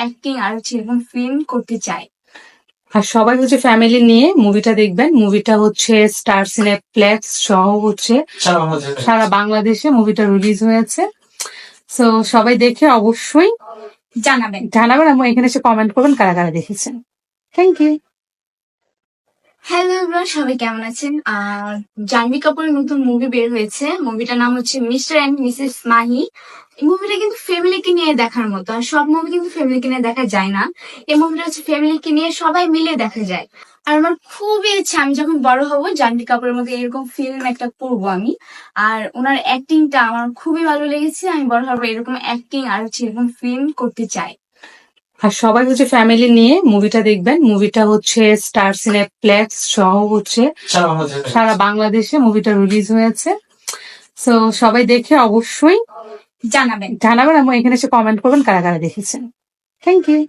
Acting আর হচ্ছে এরকম film করতে চাই আর সবাই হচ্ছে ফ্যামিলি নিয়ে মুভিটা দেখবেন। মুভিটা হচ্ছে স্টার সিনেপ্লেক্স সহ হচ্ছে সারা বাংলাদেশে। মুভিটা রিলিজ হয়েছে। সো সবাই দেখে অবশ্যই জানাবেন। জানাবেন এবং এখানে এসে কমেন্ট করবেন কারা কারা দেখেছেন। থ্যাংক ইউ হ্যালো এভরিওয়ান, সবাই কেমন আছেন? আর জাহ্নবী কাপুরের নতুন মুভি বের হয়েছে। মুভিটার নাম হচ্ছে মিস্টার অ্যান্ড মিসেস মাহি। এই মুভিটা কিন্তু ফ্যামিলিকে নিয়ে দেখার মতো, আর সব মুভি কিন্তু ফ্যামিলিকে নিয়ে দেখা যায় না। এই মুভিটা হচ্ছে ফ্যামিলিকে নিয়ে সবাই মিলে দেখা যায়। আর আমার খুবই ইচ্ছা, আমি যখন বড় হব, জাহ্নবী কাপুরের মতো এরকম ফিল্ম একটা করব আমি। আর ওনার অ্যাক্টিংটা আমার খুবই ভালো লেগেছে, আমি বড় হব এরকম অ্যাক্টিং আর হচ্ছে এরকম ফিল্ম করতে চাই। আর সবাই হচ্ছে ফ্যামিলি নিয়ে মুভিটা দেখবেন। মুভিটা হচ্ছে স্টার সিনেপ্লেক্স সহ হচ্ছে সারা বাংলাদেশে। মুভিটা রিলিজ হয়েছে। সো সবাই দেখে অবশ্যই জানাবেন। জানাবেন এবং এখানে এসে কমেন্ট করবেন কারা কারা দেখেছেন। Thank you